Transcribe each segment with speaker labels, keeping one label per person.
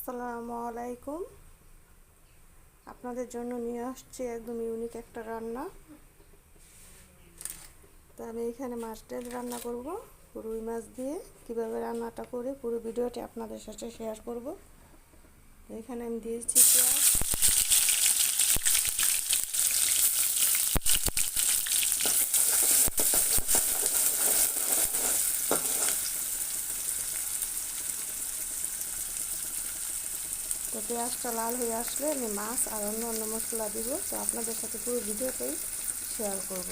Speaker 1: আসসালামু আলাইকুম। আপনাদের জন্য নিয়ে আসছি একদম ইউনিক একটা রান্না। তো আমি এখানে মাছ ডাল রান্না করব, রুই মাছ দিয়ে কীভাবে রান্নাটা করে পুরো ভিডিওটি আপনাদের সাথে শেয়ার করব। এখানে আমি দিয়েছি পেঁয়াজ। তো পেঁয়াজটা লাল হয়ে আসলে আমি মাছ আর অন্য অন্য মশলা দিব। তো আপনাদের সাথে পুরো ভিডিওটাই শেয়ার করব।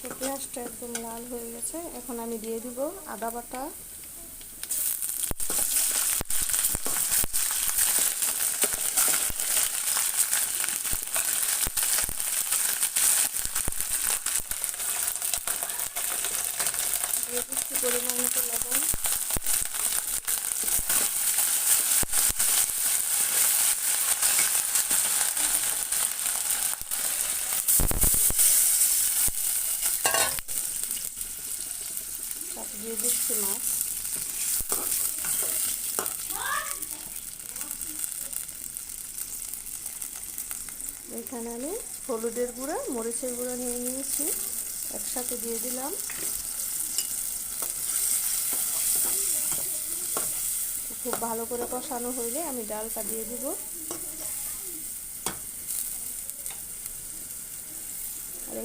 Speaker 1: তো পেঁয়াজটা একদম লাল হয়ে গেছে। এখন আমি দিয়ে দিব আদা বাটা। দিয়ে পরিমাণ মতো লবণ। তারপর দিয়ে দিচ্ছি মাছ এখানে আমি হলুদের গুঁড়া, মরিচের গুঁড়া নিয়ে নিয়েছি। একসাথে দিয়ে দিলাম। খুব ভালো করে কষানো হইলে আমি ডালটা দিয়ে দিব।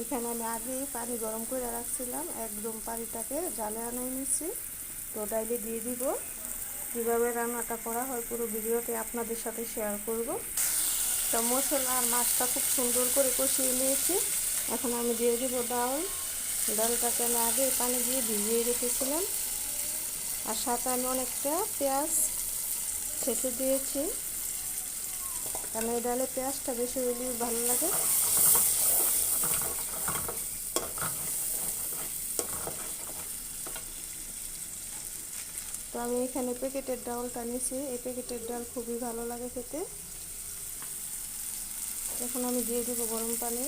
Speaker 1: এখানে আমি আগেই পানি গরম করে রাখছিলাম, একদম পানিটাকে জালে আনাই নিচ্ছি তো ডাইলে দিয়ে দিব। কীভাবে রান্নাটা করা হয় পুরো ভিডিওটি আপনাদের সাথে শেয়ার করব। তো মশলা আর মাছটা খুব সুন্দর করে কষিয়ে নিয়েছি। এখন আমি দিয়ে দিব ডাল। ডালটাকে আমি আগে পানি দিয়ে ভিজিয়ে রেখেছিলাম। আর সাথে আমি অনেকটা পেঁয়াজ ছেঁচে দিয়েছি। কারণ এই ডালে পেঁয়াজটা বেশি হলে ভালো লাগে। আমি এখানে প্যাকেটের ডালটা নিয়েছি এই প্যাকেটের ডাল খুবই ভালো লাগে খেতে। এখন আমি দিয়ে দেবো গরম পানি।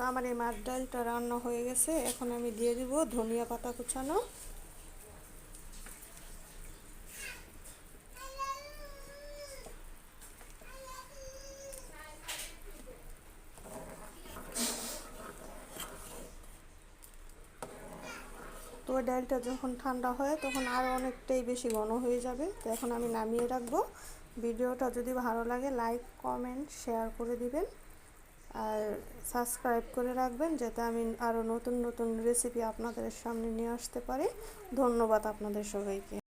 Speaker 1: তো আমার এই মাছ ডালটা রান্না হয়ে গেছে। এখন আমি দিয়ে দিব ধনিয়া পাতা কুচানো। তো ডালটা যখন ঠান্ডা হয়, তখন আরও অনেকটাই বেশি ঘন হয়ে যাবে। তো এখন আমি নামিয়ে রাখব। ভিডিওটা যদি ভালো লাগে, লাইক, কমেন্ট, শেয়ার করে দিবেন। আর সাবস্ক্রাইব করে রাখবেন যাতে আমি আরও নতুন নতুন রেসিপি আপনাদের সামনে নিয়ে আসতে পারি। ধন্যবাদ আপনাদের সবাইকে।